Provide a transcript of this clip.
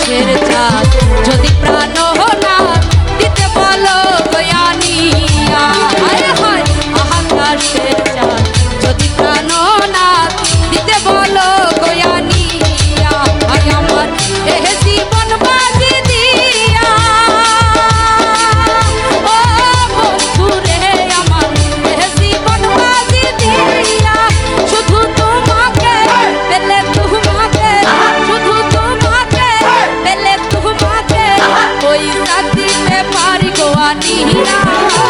আকাশের চাঁদ যদি প্রাণ হলো পারি গোয়া নিরা